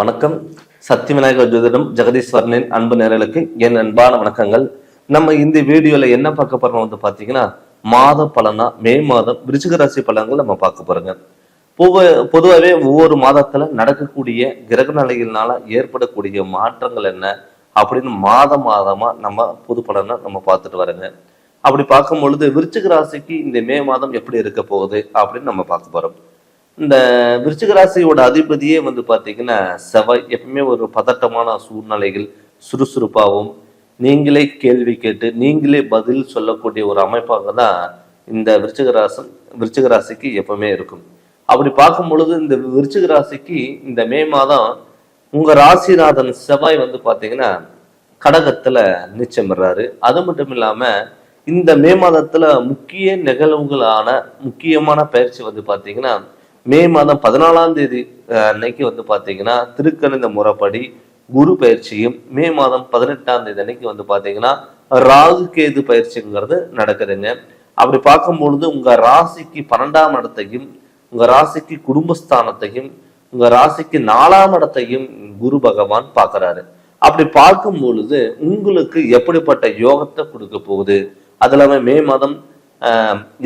வணக்கம். சக்தி விநாயகர் ஜோதிடம் ஜெகதீஸ்வரனின் அன்பு நேரலுக்கு என் அன்பான வணக்கங்கள். நம்ம இந்த வீடியோல என்ன பார்க்க போறோம் வந்து பாத்தீங்கன்னா மாத பலனா மே மாதம் விருச்சிக ராசி பலன்கள் நம்ம பார்க்க போறோங்க. பொதுவாகவே ஒவ்வொரு மாதத்துல நடக்கக்கூடிய கிரக நிலைகளினால ஏற்படக்கூடிய மாற்றங்கள் என்ன அப்படின்னு மாத மாதமா நம்ம புது பலனை நம்ம பார்த்துட்டு வரேங்க. அப்படி பார்க்கும் பொழுது விருச்சிக ராசிக்கு இந்த மே மாதம் எப்படி இருக்க போகுது அப்படின்னு நம்ம பார்க்க போறோம். இந்த விருச்சிக ராசியோட அதிபதியே வந்து பார்த்தீங்கன்னா செவ்வாய். எப்பவுமே ஒரு பதட்டமான சூழ்நிலைகள் சுறுசுறுப்பாகவும் நீங்களே கேள்வி கேட்டு நீங்களே பதில் சொல்லக்கூடிய ஒரு அமைப்பாக தான் இந்த விருச்சிக ராசம் விருச்சிக ராசிக்கு எப்பவுமே இருக்கும். அப்படி பார்க்கும் பொழுது இந்த விருச்சிக ராசிக்கு இந்த மே மாதம் உங்க ராசிநாதன் செவ்வாய் வந்து பார்த்தீங்கன்னா கடகத்துல நிச்சயமிடுறாரு அது மட்டும் இல்லாம இந்த மே மாதத்துல முக்கிய நிகழ்வுகளான முக்கியமான பயிற்சி வந்து பார்த்தீங்கன்னா மே மாதம் பதினாலாம் தேதி அன்னைக்கு வந்து பார்த்தீங்கன்னா திருக்கணித முறைப்படி குரு பயிற்சியும் மே மாதம் பதினெட்டாம் தேதி அன்னைக்கு வந்து பார்த்தீங்கன்னா ராகு கேது பயிற்சிங்கிறது நடக்குதுங்க. அப்படி பார்க்கும் பொழுது உங்கள் ராசிக்கு பன்னெண்டாம் இடத்தையும் உங்கள் ராசிக்கு குடும்பஸ்தானத்தையும் உங்கள் ராசிக்கு நாலாம் இடத்தையும் குரு பகவான் பார்க்கறாரு அப்படி பார்க்கும் பொழுது உங்களுக்கு எப்படிப்பட்ட யோகத்தை கொடுக்க போகுது? அது இல்லாமல் மே மாதம்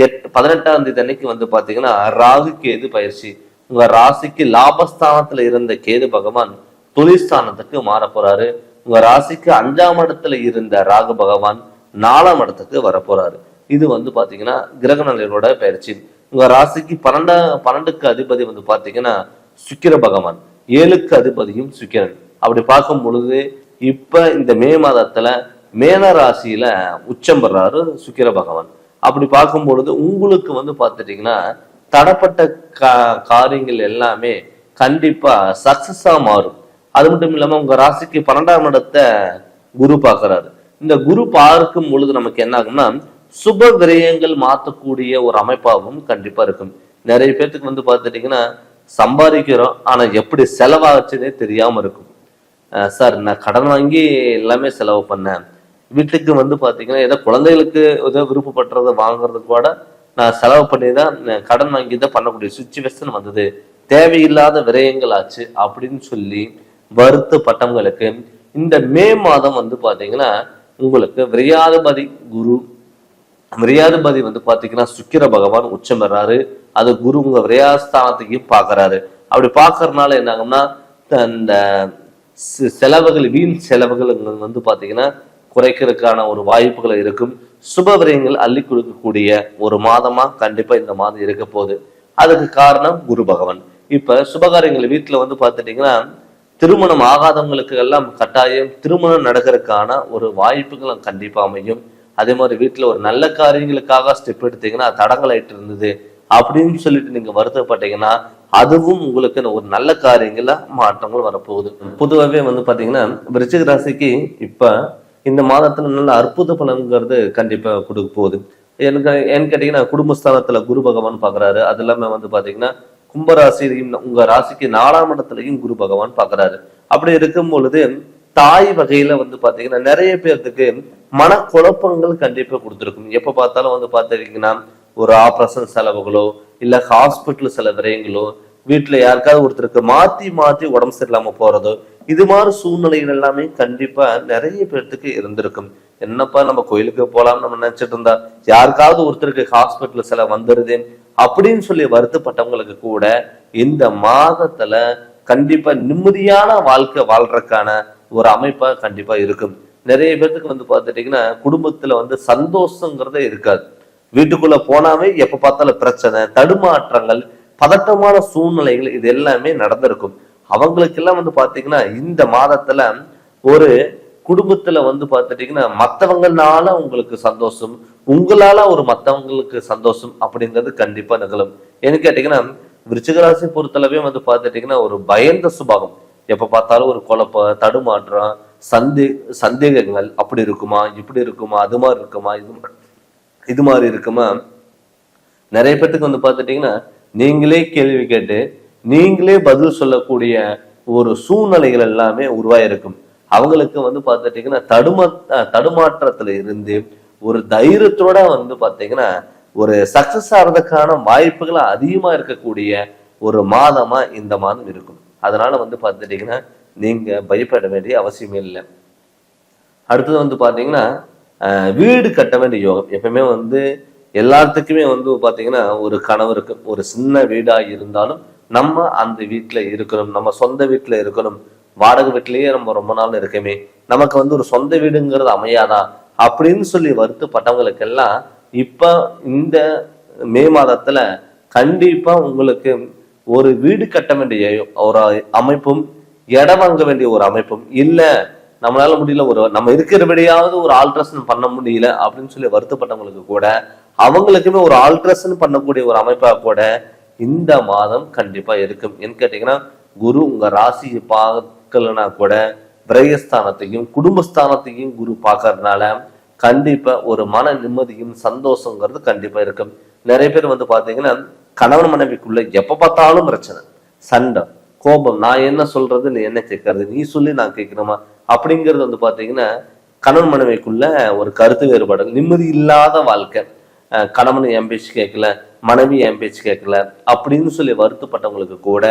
எட் பதினெட்டாம் தேதி அன்னைக்கு வந்து பாத்தீங்கன்னா ராகு கேது பயிற்சி. உங்க ராசிக்கு லாபஸ்தானத்துல இருந்த கேது பகவான் தொழில்ஸ்தானத்துக்கு மாற போறாரு. உங்க ராசிக்கு அஞ்சாம் இடத்துல இருந்த ராகு பகவான் நாலாம் இடத்துக்கு வர போறாரு. இது வந்து பாத்தீங்கன்னா கிரக நிலையோட பயிற்சி. உங்க ராசிக்கு பன்னெண்டா பன்னெண்டுக்கு அதிபதி வந்து பாத்தீங்கன்னா சுக்கிர பகவான். ஏழுக்கு அதிபதியும் சுக்கிரன். அப்படி பார்க்கும் பொழுது இப்ப இந்த மே மாதத்துல மேன ராசியில உச்சம் பெறாரு சுக்கிர பகவான். அப்படி பார்க்கும் பொழுது உங்களுக்கு வந்து பார்த்துட்டீங்கன்னா தடப்பட்ட கா காரியங்கள் எல்லாமே கண்டிப்பா சக்சஸா மாறும். அது மட்டும் இல்லாம உங்க ராசிக்கு பன்னெண்டாம் இடத்தை குரு பார்க்கறாரு. இந்த குரு பார்க்கும் பொழுது நமக்கு என்ன ஆகும்னா சுப விரயங்கள் மாற்றக்கூடிய ஒரு அமைப்பாகவும் கண்டிப்பா இருக்கும். நிறைய பேர்த்துக்கு வந்து பார்த்துட்டீங்கன்னா சம்பாதிக்கிறோம் ஆனா எப்படி செலவாச்சுன்னே தெரியாம இருக்கும். சார் நான் கடன் வாங்கி எல்லாமே செலவு பண்ணேன். வீட்டுக்கு வந்து பாத்தீங்கன்னா ஏதோ குழந்தைகளுக்கு ஏதோ விருப்பப்படுறத வாங்குறதுக்கு கூட நான் செலவு பண்ணி தான் கடன் வாங்கி தான் பண்ணக்கூடிய சுச்சுவேஷன் வந்தது. தேவையில்லாத விரயங்கள் ஆச்சு அப்படின்னு சொல்லி வருத்தப்பட்டவங்களுக்கு இந்த மே மாதம் வந்து பாத்தீங்கன்னா உங்களுக்கு விரையாதிபதி குரு விரையாதிபதி வந்து பாத்தீங்கன்னா சுக்கிர பகவான் உச்சம் பெறாரு அது குரு உங்க விரையாஸ்தானத்தையும் பார்க்கறாரு அப்படி பார்க்கறதுனால என்ன ஆகும்னா இந்த செலவுகள் வீண் செலவுகள் வந்து பாத்தீங்கன்னா குறைக்கிறதுக்கான ஒரு வாய்ப்புகள் இருக்கும். சுப விரயங்கள் அள்ளி கொடுக்கக்கூடிய ஒரு மாதமா கண்டிப்பா இந்த மாதம் இருக்க போகுது. அதுக்கு காரணம் குரு பகவான். இப்ப சுபகாரியங்கள் வீட்டுல வந்து பாத்துட்டீங்கன்னா திருமணம் ஆகாதவங்களுக்கு எல்லாம் கட்டாயம் திருமணம் நடக்கிறதுக்கான ஒரு வாய்ப்புகள் கண்டிப்பா அமையும். அதே மாதிரி வீட்டுல ஒரு நல்ல காரியங்களுக்காக ஸ்டெப் எடுத்தீங்கன்னா தடங்கலாயிட்டு இருந்தது அப்படின்னு சொல்லிட்டு நீங்க வருத்தப்பட்டீங்கன்னா அதுவும் உங்களுக்கு ஒரு நல்ல காரியங்கள மாற்றங்கள் வரப்போகுது. பொதுவாகவே வந்து பாத்தீங்கன்னா விருச்சிக ராசிக்கு இப்ப இந்த மாதத்துல நல்ல அற்புத பலன்கிறது கண்டிப்பா கொடுக்க போகுது. எனக்கு ஏன்னு கேட்டீங்கன்னா குடும்பஸ்தானத்துல குரு பகவான் பாக்குறாரு. அது இல்லாம வந்து பாத்தீங்கன்னா கும்பராசிலையும் உங்க ராசிக்கு நாலாம் இடத்துலயும் குரு பகவான் பாக்குறாரு. அப்படி இருக்கும் பொழுது தாய் வகையில வந்து பாத்தீங்கன்னா நிறைய பேர்த்துக்கு மனக்குழப்பங்கள் கண்டிப்பா கொடுத்துருக்கும். எப்ப பார்த்தாலும் வந்து பாத்தீங்கன்னா ஒரு ஆபரேஷன் செலவுகளோ இல்ல ஹாஸ்பிட்டல் சில விரயங்களோ வீட்டுல யாருக்காவது ஒருத்தருக்கு மாத்தி மாத்தி உடம்பு சரியில்லாம போறதோ இது மாதிரி சூழ்நிலைகள் எல்லாமே கண்டிப்பா நிறைய பேர்த்துக்கு இருந்திருக்கும். என்னப்பா நம்ம கோயிலுக்கு போலாம் நம்ம நினைச்சிட்டு இருந்தா யாருக்காவது ஒருத்தருக்கு ஹாஸ்பிட்டல் செலவு வந்துருது அப்படின்னு சொல்லி வருத்தப்பட்டவங்களுக்கு கூட இந்த மாதத்துல கண்டிப்பா நிம்மதியான வாழ்க்கை வாழ்றதுக்கான ஒரு அமைப்பா கண்டிப்பா இருக்கும். நிறைய பேர்த்துக்கு வந்து பார்த்துட்டீங்கன்னா குடும்பத்துல வந்து சந்தோஷங்கிறதே இருக்காது. வீட்டுக்குள்ள போனாவே எப்ப பார்த்தாலும் பிரச்சனை தடுமாற்றங்கள் பதட்டமான சூழ்நிலைகள் இது எல்லாமே நடந்திருக்கும். அவங்களுக்கெல்லாம் வந்து பாத்தீங்கன்னா இந்த மாதத்துல ஒரு குடும்பத்துல வந்து பார்த்துட்டீங்கன்னா மத்தவங்கனால உங்களுக்கு சந்தோஷம் உங்களால ஒரு மத்தவங்களுக்கு சந்தோஷம் அப்படிங்கிறது கண்டிப்பா நிகழும். ஏன்னு கேட்டீங்கன்னா விருச்சிகராசி பொறுத்தளவே வந்து பார்த்துட்டீங்கன்னா ஒரு பயந்த சுபாவம். எப்ப பார்த்தாலும் ஒரு குழப்பம் தடுமாற்றம் சந்தே சந்தேகங்கள் அப்படி இருக்குமா? இப்படி இருக்குமா? அது மாதிரி இருக்குமா? இது இது மாதிரி இருக்குமா? நிறைய பேத்துக்கு வந்து பார்த்துட்டீங்கன்னா நீங்களே கேள்வி கேட்டு நீங்களே பதில் சொல்லக்கூடிய ஒரு சூழ்நிலைகள் எல்லாமே உருவாயிருக்கும். அவங்களுக்கு வந்து பார்த்துட்டீங்கன்னா தடுமா அஹ் தடுமாற்றத்துல இருந்து ஒரு தைரியத்தோட வந்து பார்த்தீங்கன்னா ஒரு சக்சஸ் ஆகிறதுக்கான வாய்ப்புகள் அதிகமா இருக்கக்கூடிய ஒரு மாதமா இந்த மாதம் இருக்கும். அதனால வந்து பார்த்துட்டீங்கன்னா நீங்க பயப்பட வேண்டிய அவசியமே இல்லை. அடுத்தது வந்து பாத்தீங்கன்னா வீடு கட்ட வேண்டிய யோகம். எப்பவுமே வந்து எல்லாத்துக்குமே வந்து பார்த்தீங்கன்னா ஒரு கனவு ஒரு சின்ன வீடா இருந்தாலும் நம்ம அந்த வீட்டுல இருக்கணும். நம்ம சொந்த வீட்டுல இருக்கணும். வாடகை வீட்டிலேயே நம்ம ரொம்ப நாள் இருக்கமே. நமக்கு வந்து ஒரு சொந்த வீடுங்கிறது அமையாதா? அப்படின்னு சொல்லி வருத்தப்பட்டவங்களுக்கெல்லாம் இப்ப இந்த மே மாதத்துல கண்டிப்பா உங்களுக்கு ஒரு வீடு கட்ட வேண்டிய ஒரு அமைப்பும் இடம் வாங்க வேண்டிய ஒரு அமைப்பும் இல்ல. நம்மளால முடியல ஒரு நம்ம இருக்கிறபடியாவது ஒரு ஆல்ட்ரேஷன் பண்ண முடியல அப்படின்னு சொல்லி வருத்தப்பட்டவங்களுக்கு கூட அவங்களுக்குமே ஒரு ஆல்ட்ரேஷன் பண்ணக்கூடிய ஒரு அமைப்பா கூட இந்த மாதம் கண்டிப்பா இருக்கும். ஏன்னு கேட்டீங்கன்னா குரு உங்க ராசியை பார்க்கலனா கூட பிரயஸ்தானத்தையும் குடும்பஸ்தானத்தையும் குரு பார்க்கறதுனால கண்டிப்பா ஒரு மன நிம்மதியும் சந்தோஷங்கிறது கண்டிப்பா இருக்கும். நிறைய பேர் வந்து பாத்தீங்கன்னா கணவன் மனைவிக்குள்ள எப்ப பார்த்தாலும் பிரச்சனை. சண்டை கோபம் நான் என்ன சொல்றது நீ என்ன கேட்கறது நீ சொல்லி நான் கேட்கணுமா? அப்படிங்கிறது வந்து பாத்தீங்கன்னா கணவன் மனைவிக்குள்ள ஒரு கருத்து வேறுபாடு நிம்மதி இல்லாத வாழ்க்கை. கணவன் என் பேச்சு கேட்கல மனைவி என் பேச்சு கேட்கல அப்படின்னு சொல்லி வருத்தப்பட்டவங்களுக்கு கூட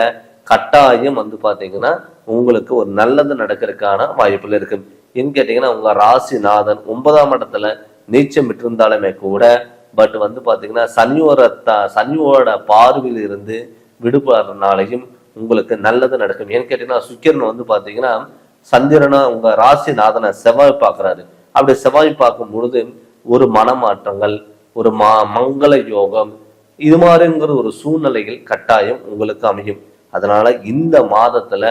கட்டாயம் வந்து பார்த்தீங்கன்னா உங்களுக்கு ஒரு நல்லது நடக்கிறதுக்கான வாய்ப்புகள் இருக்கு. ஏன்னு கேட்டீங்கன்னா உங்க ராசிநாதன் ஒன்பதாம் இடத்துல நீச்சம் விட்டிருந்தாலுமே கூட பட் வந்து பார்த்தீங்கன்னா சனியோட சனியோட பார்வையில் இருந்து விடுபடுறதுனாலையும் உங்களுக்கு நல்லது நடக்கும். ஏன்னு கேட்டீங்கன்னா சுக்கிரன் வந்து பார்த்தீங்கன்னா சந்திரனா உங்க ராசிநாதனை செவ்வாய் பார்க்கறாரு. அப்படி செவ்வாய் பார்க்கும் பொழுது ஒரு மனமாற்றங்கள் ஒரு மா மங்கள யோகம் இது மாதிரிங்கிற ஒரு சூழ்நிலைகள் கட்டாயம் உங்களுக்கு அமையும். அதனால இந்த மாதத்துல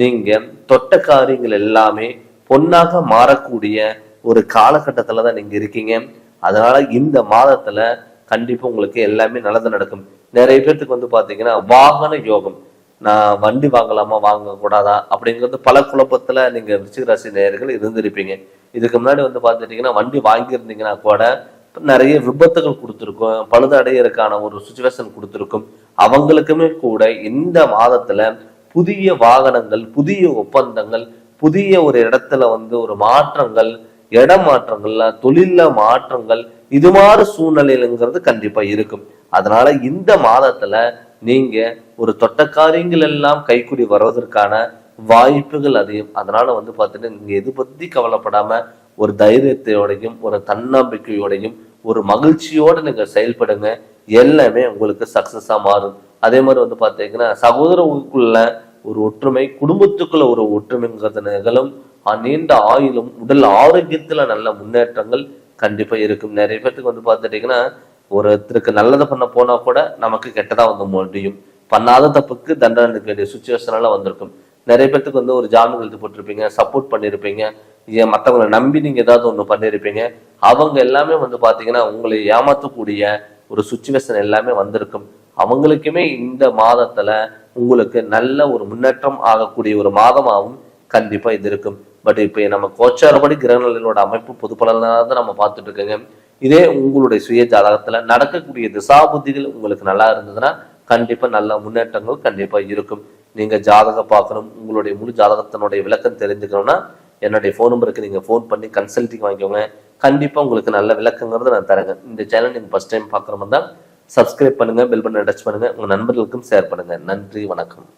நீங்க தொட்ட காரியங்கள் எல்லாமே பொன்னாக மாறக்கூடிய ஒரு காலகட்டத்துல தான் நீங்க இருக்கீங்க. அதனால இந்த மாதத்துல கண்டிப்பா உங்களுக்கு எல்லாமே நல்லது நடக்கும். நிறைய பேர்த்துக்கு வந்து பாத்தீங்கன்னா வாகன யோகம் நான் வண்டி வாங்கலாமா வாங்க கூடாதா அப்படிங்கிறது பல குழப்பத்துல நீங்க விருச்சிக ராசி நேயர்கள் இருந்திருப்பீங்க. இதுக்கு முன்னாடி வந்து பாத்துட்டீங்கன்னா வண்டி வாங்கியிருந்தீங்கன்னா கூட நிறைய விபத்துகள் கொடுத்துருக்கும் பழுதடையறதுக்கான ஒரு சுச்சுவேஷன் கொடுத்துருக்கும். அவங்களுக்குமே கூட இந்த மாதத்துல புதிய வாகனங்கள் புதிய ஒப்பந்தங்கள் புதிய ஒரு இடத்துல வந்து ஒரு மாற்றங்கள் இடம் மாற்றங்கள்ல தொழில மாற்றங்கள் இது மாதிரி சூழ்நிலைங்கிறது கண்டிப்பா இருக்கும். அதனால இந்த மாதத்துல நீங்க ஒரு தொட்டக்காரியங்கள் எல்லாம் கைக்குடி வருவதற்கான வாய்ப்புகள் அதிகம். அதனால வந்து பார்த்துட்டு நீங்க எது பத்தி கவலைப்படாம ஒரு தைரியத்தையோடையும் ஒரு தன்னம்பிக்கையோடையும் ஒரு மகிழ்ச்சியோட நீங்கள் செயல்படுங்க. எல்லாமே உங்களுக்கு சக்சஸா மாறும். அதே மாதிரி வந்து பார்த்தீங்கன்னா சகோதரவுக்குள்ள ஒரு ஒற்றுமை குடும்பத்துக்குள்ள ஒரு ஒற்றுமைங்கிறது நிகழும். நீண்ட ஆயுளும் உடல் ஆரோக்கியத்துல நல்ல முன்னேற்றங்கள் கண்டிப்பா இருக்கும். நிறைய பேர்த்துக்கு வந்து பார்த்துட்டீங்கன்னா ஒருத்தருக்கு நல்லதை பண்ண போனா கூட நமக்கு கெட்டதா வந்து முடியும். பண்ணாத தப்புக்கு தண்டனை எடுக்க வேண்டிய சுச்சுவேஷன் எல்லாம் வந்திருக்கும். நிறைய பேர்த்துக்கு வந்து ஒரு ஜாமீன் எழுதி போட்டிருப்பீங்க சப்போர்ட் பண்ணியிருப்பீங்க மற்றவங்களை நம்பி நீங்க ஏதாவது ஒண்ணு பண்ணியிருப்பீங்க அவங்க எல்லாமே வந்து பாத்தீங்கன்னா உங்களை ஏமாத்தக்கூடிய ஒரு சுச்சுவேஷன் எல்லாமே வந்திருக்கும். அவங்களுக்குமே இந்த மாதத்துல உங்களுக்கு நல்ல ஒரு முன்னேற்றம் ஆகக்கூடிய ஒரு மாதமாகவும் கண்டிப்பா இது இருக்கும். பட் இப்போ நம்ம கோச்சாரப்படி கிரகநிலையோட அமைப்பு பொது பலனாக தான் நம்ம பார்த்துட்டு இருக்கோங்க. இதே உங்களுடைய சுய ஜாதகத்துல நடக்கக்கூடிய திசா புத்திகள் உங்களுக்கு நல்லா இருந்ததுன்னா கண்டிப்பா நல்ல முன்னேற்றங்கள் கண்டிப்பா இருக்கும். நீங்க ஜாதகம் பார்க்கணும் உங்களுடைய முழு ஜாதகத்தினுடைய விளக்கம் தெரிஞ்சுக்கணும்னா என்னுடைய ஃபோன் நம்பருக்கு நீங்க ஃபோன் பண்ணி கன்சல்டிங் வாங்கிக்கோங்க. கண்டிப்பா உங்களுக்கு நல்ல விளக்கங்கிறது நான் தரேங்க. இந்த சேனல் நீங்க ஃபஸ்ட் டைம் பார்க்குற தான் சப்ஸ்கிரைப் பண்ணுங்க பெல் பட்டன் டச் பண்ணுங்க. உங்க நண்பர்களுக்கும் ஷேர் பண்ணுங்க. நன்றி வணக்கம்.